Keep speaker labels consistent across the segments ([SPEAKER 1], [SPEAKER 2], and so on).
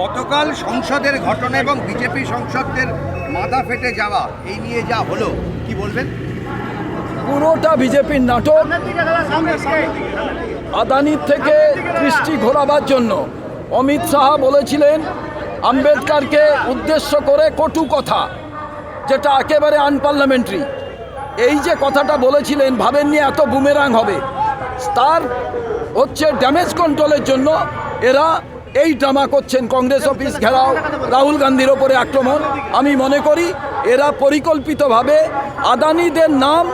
[SPEAKER 1] গতকাল সংসদের ঘটনা এবং বিজেপি সংসদদের মাথা ফেটে যাওয়া, এই নিয়ে যা হলো, কি বলবেন?
[SPEAKER 2] পুরোটা বিজেপির নাটক আদানির থেকে দৃষ্টি ঘোরাবার জন্য। অমিত শাহ বলেছিলেন, আম্বেদকারকে উদ্দেশ্য করে কটু কথা, যেটা একেবারে আনপার্লামেন্টারি এই যে কথাটা বলেছিলেন, ভাবেননি এত বুমেরাং হবে। তার হচ্ছে ড্যামেজ কন্ট্রোলের জন্য এরা এই ড্রামা করছেন কংগ্রেস অফিস ঘেরাও রাহুল গান্ধীর ওপরে আক্রমণ। আমি মনে করি এরা পরিকল্পিতভাবে আদানিদের নাম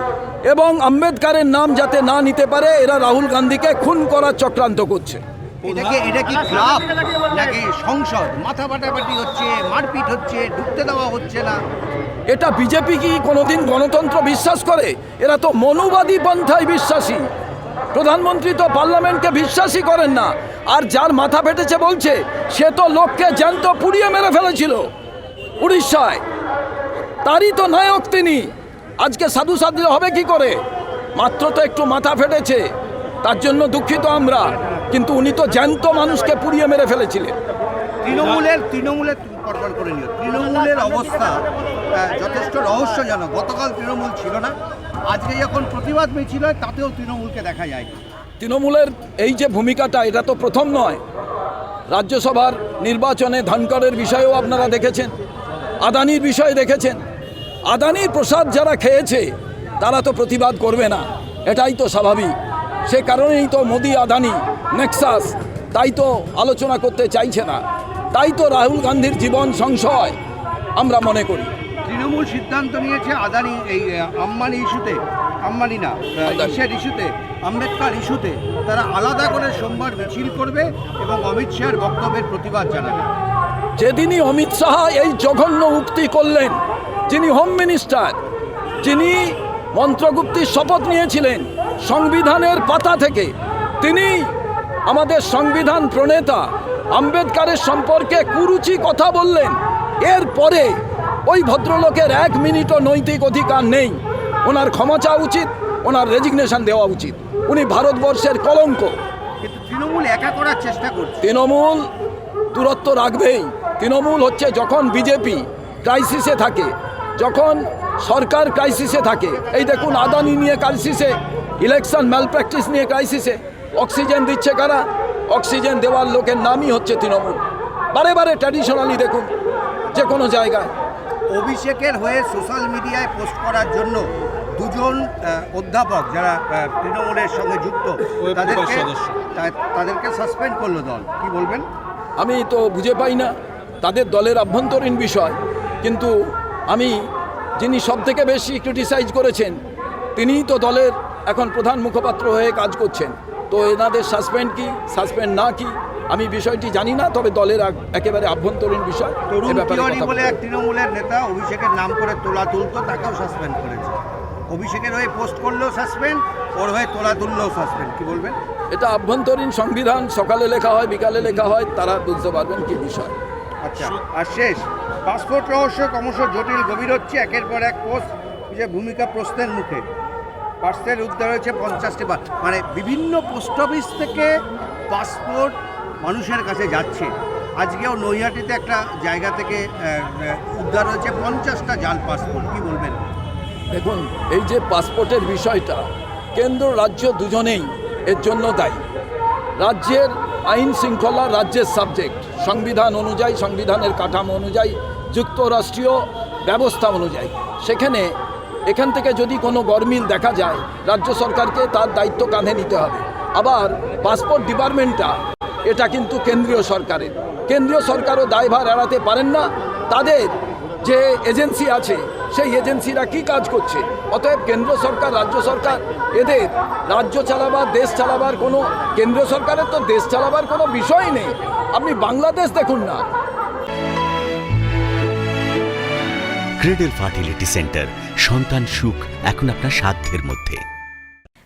[SPEAKER 2] এবং আম্বেদকারের নাম যাতে না নিতে পারে এরা রাহুল গান্ধীকে খুন করার চক্রান্ত করছে।
[SPEAKER 1] এটা কি এটা কি ক্লাব নাকি সংসদ? মাথা হচ্ছে মারপিট হচ্ছে ঢুকতে দেওয়া হচ্ছে না?
[SPEAKER 2] এটা বিজেপি কি কোনোদিন গণতন্ত্র বিশ্বাস করে? এরা তো মনুবাদী পন্থায় বিশ্বাসী। প্রধানমন্ত্রী তো পার্লামেন্টকে বিশ্বাসই করেন না। আর যার মাথা ফেটেছে বলছে, সে তো লোককে জ্যান্ত পুড়িয়ে মেরে ফেলেছিল। উড়িষ্যায়। তারই তো নায়ক তিনি। আজকে সাধু সাধু হবে কি করে? মাত্র তো একটু মাথা ফেটেছে, তার জন্য দুঃখিত আমরা। কিন্তু উনি তো জ্যান্ত মানুষকে পুড়িয়ে মেরে ফেলেছিলেন।
[SPEAKER 1] তৃণমূলের তৃণমূলের করে নিও। তৃণমূলের অবস্থা যথেষ্ট রহস্যজনক। গতকাল তৃণমূল ছিল না। আজকে যখন প্রতিবাদ মিছিল হয়, তাতেও তৃণমূলকে দেখা যায়
[SPEAKER 2] তৃণমূলের এই যে ভূমিকাটা, এটা তো প্রথম নয়। রাজ্যসভার নির্বাচনে ধনকরের বিষয়েও আপনারা দেখেছেন, আদানির বিষয়ে দেখেছেন। আদানির প্রসাদ যারা খেয়েছে, তারা তো প্রতিবাদ করবে না, এটাই তো স্বাভাবিক। সে কারণেই তো মোদি, আদানি, নেক্সাস, তাই তো আলোচনা করতে চাইছে না। তাই তো রাহুল গান্ধীর জীবন সংশয়, আমরা মনে করি।
[SPEAKER 1] তৃণমূল সিদ্ধান্ত নিয়েছে আদানি এই আম্বানি ইস্যুতে? আম্বানি না। ইসের ইস্যুতে আম্বেদকার ইস্যুতে তারা আলাদা করে সোমবার মিছিল করবে এবং অমিত শাহের বক্তব্যের প্রতিবাদ জানাবে।
[SPEAKER 2] যেদিনই অমিত শাহ এই জঘন্য উক্তি করলেন যিনি হোম মিনিস্টার যিনি মন্ত্রগুপ্তির শপথ নিয়েছিলেন সংবিধানের পাতা থেকে তিনি আমাদের সংবিধান প্রণেতা আম্বেদকারের সম্পর্কে কুরুচি কথা বললেন। এরপরে ওই ভদ্রলোকের এক মিনিটও নৈতিক অধিকার নেই। ওনার ক্ষমা চাওয়া উচিত ওনার রেজিগনেশন দেওয়া উচিত। উনি ভারতবর্ষের কলঙ্ক।
[SPEAKER 1] তৃণমূল একা করার চেষ্টা করছে।
[SPEAKER 2] তৃণমূল দূরত্ব রাখবেই। তৃণমূল হচ্ছে যখন বিজেপি ক্রাইসিসে থাকে যখন সরকার ক্রাইসিসে থাকে এই দেখুন আদানি নিয়ে ক্রাইসিসে ইলেকশন ম্যালপ্র্যাকটিস নিয়ে ক্রাইসিসে অক্সিজেন দিচ্ছে কারা? অক্সিজেন দেওয়ার লোকের নামই হচ্ছে তৃণমূল। বারে বারে ট্র্যাডিশনালি দেখুন যে কোনো জায়গায়।
[SPEAKER 1] অভিষেকের হয়ে সোশ্যাল মিডিয়ায় পোস্ট করার জন্য দুজন অধ্যাপক যারা তৃণমূলের সঙ্গে যুক্ত তাদেরকে তাদেরকে সাসপেন্ড করল দল। কি বলবেন?
[SPEAKER 2] আমি তো বুঝে পাই না তাদের দলের আভ্যন্তরীণ বিষয় কিন্তু আমি যিনি সব থেকে বেশি ক্রিটিসাইজ করেছেন তিনিই তো দলের এখন প্রধান মুখপাত্র হয়ে কাজ করছেন। তো এনাদের সাসপেন্ড কি সাসপেন্ড না কি আমি বিষয়টি জানি না তবে দলের একেবারে আভ্যন্তরীণ বিষয়।
[SPEAKER 1] বলে এক তৃণমূলের নেতা অভিষেকের নাম করে তোলা তুলতো তাকেও সাসপেন্ড করেছে। অভিষেকের হয়ে পোস্ট করলেও সাসপেন্ড ওর হয়ে তোলা তুললেও সাসপেন্ড কি বলবেন?
[SPEAKER 2] এটা আভ্যন্তরীণ সংবিধান সকালে লেখা হয় বিকালে লেখা হয় তারা বুঝতে পারবেন কি বিষয়।
[SPEAKER 1] আচ্ছা আর শেষ। পাসপোর্ট রহস্য ক্রমশ জটিল গভীর হচ্ছে একের পর এক পোস্ট যে ভূমিকা প্রশ্নের মুখে। পার্সেল উদ্ধার হয়েছে পঞ্চাশটি বার। মানে বিভিন্ন পোস্ট অফিস থেকে পাসপোর্ট মানুষের কাছে যাচ্ছে। আজকেও নৈহাটিতে একটা জায়গা থেকে উদ্ধার হয়েছে পঞ্চাশটা জাল পাসপোর্ট। কি বলবেন?
[SPEAKER 2] দেখুন, এই যে পাসপোর্টের বিষয়টা, কেন্দ্র রাজ্য দুজনেই এর জন্য দায়ী। রাজ্যের আইন শৃঙ্খলা রাজ্যের সাবজেক্ট, সংবিধান অনুযায়ী, সংবিধানের কাঠামো অনুযায়ী, যুক্তরাষ্ট্রীয় ব্যবস্থা অনুযায়ী। সেখানে, এখান থেকে যদি কোনো গরমিল দেখা যায়, রাজ্য সরকারকে তার দায়িত্ব কাঁধে নিতে হবে। আবার পাসপোর্ট ডিপার্টমেন্টটা এটা কিন্তু কেন্দ্রীয় সরকারের। কেন্দ্রীয় সরকারও দায়ভার এড়াতে পারেন না। তাদের যে এজেন্সি আছে, সেই এজেন্সিরা কি কাজ করছে? অতএব কেন্দ্র সরকার, রাজ্য সরকার, এদের রাজ্য চালাবার, দেশ চালাবার কোনো, কেন্দ্র সরকারের তো দেশ চালাবার কোনো বিষয় নেই। আপনি বাংলাদেশ দেখুন না।
[SPEAKER 3] ক্রেডেল ফার্টিলিটি সেন্টার, সন্তান সুখ এখন আপনার সাধ্যের মধ্যে।